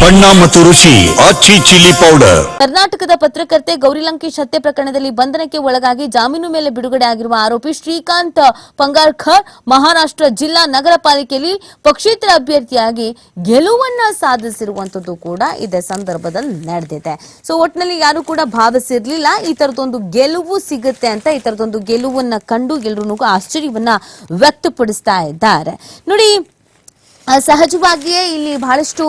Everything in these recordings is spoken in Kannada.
ಬಣ್ಣ ಮತ್ತು ರುಚಿ ಆಚಿ ಚಿಲ್ಲಿ ಪೌಡರ್ ಕರ್ನಾಟಕದ ಪತ್ರಕರ್ತೆ ಗೌರಿ ಲಂಕೇಶ್ ಹತ್ಯೆ ಪ್ರಕರಣದಲ್ಲಿ ಬಂಧನಕ್ಕೆ ಒಳಗಾಗಿ ಜಾಮೀನು ಮೇಲೆ ಬಿಡುಗಡೆ ಆಗಿರುವ ಆರೋಪಿ ಶ್ರೀಕಾಂತ್ ಪಂಗಾರ್ಖರ್ ಮಹಾರಾಷ್ಟ್ರ ಜಿಲ್ಲಾ ನಗರ ಪಾಲಿಕೆಯಲ್ಲಿ ಪಕ್ಷೇತರ ಅಭ್ಯರ್ಥಿಯಾಗಿ ಗೆಲುವನ್ನ ಸಾಧಿಸಿರುವಂತದ್ದು ಕೂಡ ಇದೇ ಸಂದರ್ಭದಲ್ಲಿ ನಡೆದಿದೆ. ಸೊ ಒಟ್ಟಿನಲ್ಲಿ ಯಾರು ಕೂಡ ಭಾವಿಸಿರ್ಲಿಲ್ಲ, ಈ ತರದೊಂದು ಗೆಲುವು ಸಿಗುತ್ತೆ ಅಂತ, ಈ ತರದೊಂದು ಗೆಲುವನ್ನ ಕಂಡು ಎಲ್ಲರೂ ಆಶ್ಚರ್ಯವನ್ನ ವ್ಯಕ್ತಪಡಿಸ್ತಾ ಇದ್ದಾರೆ. ನೋಡಿ ಸಹಜವಾಗಿಯೇ ಇಲ್ಲಿ ಬಹಳಷ್ಟು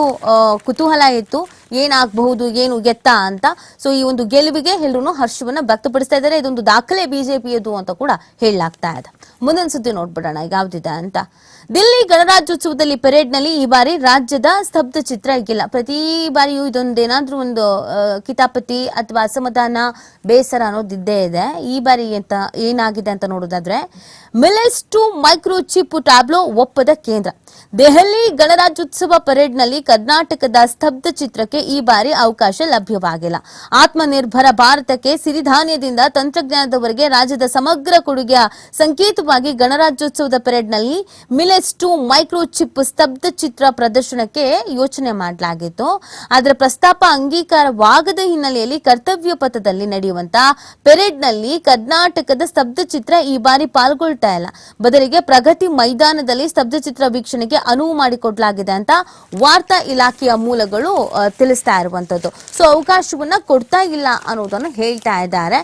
ಕುತೂಹಲ ಇತ್ತು. ಏನಾಗಬಹುದು, ಏನು ಎತ್ತ ಅಂತ. ಸೊ ಈ ಒಂದು ಗೆಲುವಿಗೆ ಎಲ್ಲರೂ ಹರ್ಷವನ್ನ ವ್ಯಕ್ತಪಡಿಸ್ತಾ ಇದ್ದಾರೆ. ಇದೊಂದು ದಾಖಲೆ ಬಿಜೆಪಿಯದು ಅಂತ ಕೂಡ ಹೇಳಲಾಗ್ತಾ ಇದೆ. ಮುಂದಿನ ಸುದ್ದಿ ನೋಡ್ಬಿಡೋಣ ಈಗ ಯಾವ್ದಿದೆ ಅಂತ. ದಿಲ್ಲಿ ಗಣರಾಜ್ಯೋತ್ಸವದಲ್ಲಿ ಪೆರೇಡ್ನಲ್ಲಿ ಈ ಬಾರಿ ರಾಜ್ಯದ ಸ್ತಬ್ಧ ಚಿತ್ರ ಇಲ್ಲ ಪ್ರತಿ ಬಾರಿಯೂ ಇದೊಂದೇನಾದ್ರೂ ಒಂದು ಕಿತಾಪತಿ ಅಥವಾ ಅಸಮಾಧಾನ, ಬೇಸರ ಅನ್ನೋದಿದ್ದೇ ಇದೆ. ಈ ಬಾರಿ ಅಂತ ಏನಾಗಿದೆ ಅಂತ ನೋಡೋದಾದ್ರೆ ಮಿಲೆಸ್ ಟು ಮೈಕ್ರೋ ಚಿಪ್ ಟ್ಯಾಬ್ಲೋ ಒಪ್ಪದ ಕೇಂದ್ರ. ದೆಹಲಿ ಗಣರಾಜ್ಯೋತ್ಸವ ಪರೇಡ್ನಲ್ಲಿ ಕರ್ನಾಟಕದ ಸ್ತಬ್ಧ ಚಿತ್ರಕ್ಕೆ ಈ ಬಾರಿ ಅವಕಾಶ ಲಭ್ಯವಾಗಿಲ್ಲ. ಆತ್ಮನಿರ್ಭರ ಭಾರತಕ್ಕೆ ಸಿರಿಧಾನ್ಯದಿಂದ ತಂತ್ರಜ್ಞಾನದವರೆಗೆ ರಾಜ್ಯದ ಸಮಗ್ರ ಕೊಡುಗೆಯ ಸಂಕೇತವಾಗಿ ಗಣರಾಜ್ಯೋತ್ಸವದ ಪೆರೇಡ್ನಲ್ಲಿ ಮಿಲೆಸ್ ಟು ಮೈಕ್ರೋಚಿಪ್ ಸ್ತಬ್ಧ ಚಿತ್ರ ಪ್ರದರ್ಶನಕ್ಕೆ ಯೋಚನೆ ಮಾಡಲಾಗಿತ್ತು. ಅದರ ಪ್ರಸ್ತಾಪ ಅಂಗೀಕಾರವಾಗದ ಹಿನ್ನೆಲೆಯಲ್ಲಿ ಕರ್ತವ್ಯ ಪಥದಲ್ಲಿ ನಡೆಯುವಂತಹ ಪೆರೇಡ್ನಲ್ಲಿ ಕರ್ನಾಟಕದ ಸ್ತಬ್ಧ ಚಿತ್ರ ಈ ಬಾರಿ ಪಾಲ್ಗೊಳ್ತಾ ಇಲ್ಲ. ಬದಲಿಗೆ ಪ್ರಗತಿ ಮೈದಾನದಲ್ಲಿ ಸ್ತಬ್ಧ ಚಿತ್ರ ವೀಕ್ಷಣೆಗೆ ಅನುವು ಮಾಡಿಕೊಡಲಾಗಿದೆ ಅಂತ ವಾರ್ತಾ ಇಲಾಖೆಯ ಮೂಲಗಳು ತಿಳಿಸ್ತಾ ಇರುವಂತದ್ದು. ಸೊ ಅವಕಾಶವನ್ನ ಕೊಡ್ತಾ ಇಲ್ಲ ಅನ್ನೋದನ್ನು ಹೇಳ್ತಾ ಇದ್ದಾರೆ.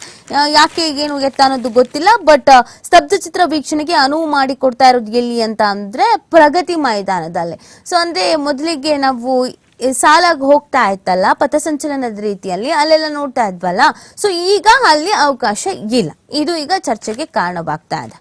ಯಾಕೆ ಏನು ಎತ್ತ ಅನ್ನೋದು ಗೊತ್ತಿಲ್ಲ ಬಟ್ ಸ್ತಬ್ಧ ಚಿತ್ರ ವೀಕ್ಷಣೆಗೆ ಅನುವು ಮಾಡಿ ಕೊಡ್ತಾ ಇರೋದು ಎಲ್ಲಿ ಅಂತ ಅಂದ್ರೆ ಪ್ರಗತಿ ಮೈದಾನದಲ್ಲಿ. ಸೊ ಅಂದ್ರೆ ಮೊದಲಿಗೆ ನಾವು ಸಾಲಾಗಿ ಹೋಗ್ತಾ ಇತ್ತಲ್ಲ ಪಥಸಂಚಲನದ ರೀತಿಯಲ್ಲಿ ಅಲ್ಲೆಲ್ಲ ನೋಡ್ತಾ ಇದ್ವಲ್ಲ. ಸೊ ಈಗ ಅಲ್ಲಿ ಅವಕಾಶ ಇಲ್ಲ. ಇದು ಈಗ ಚರ್ಚೆಗೆ ಕಾರಣವಾಗ್ತಾ ಇದೆ.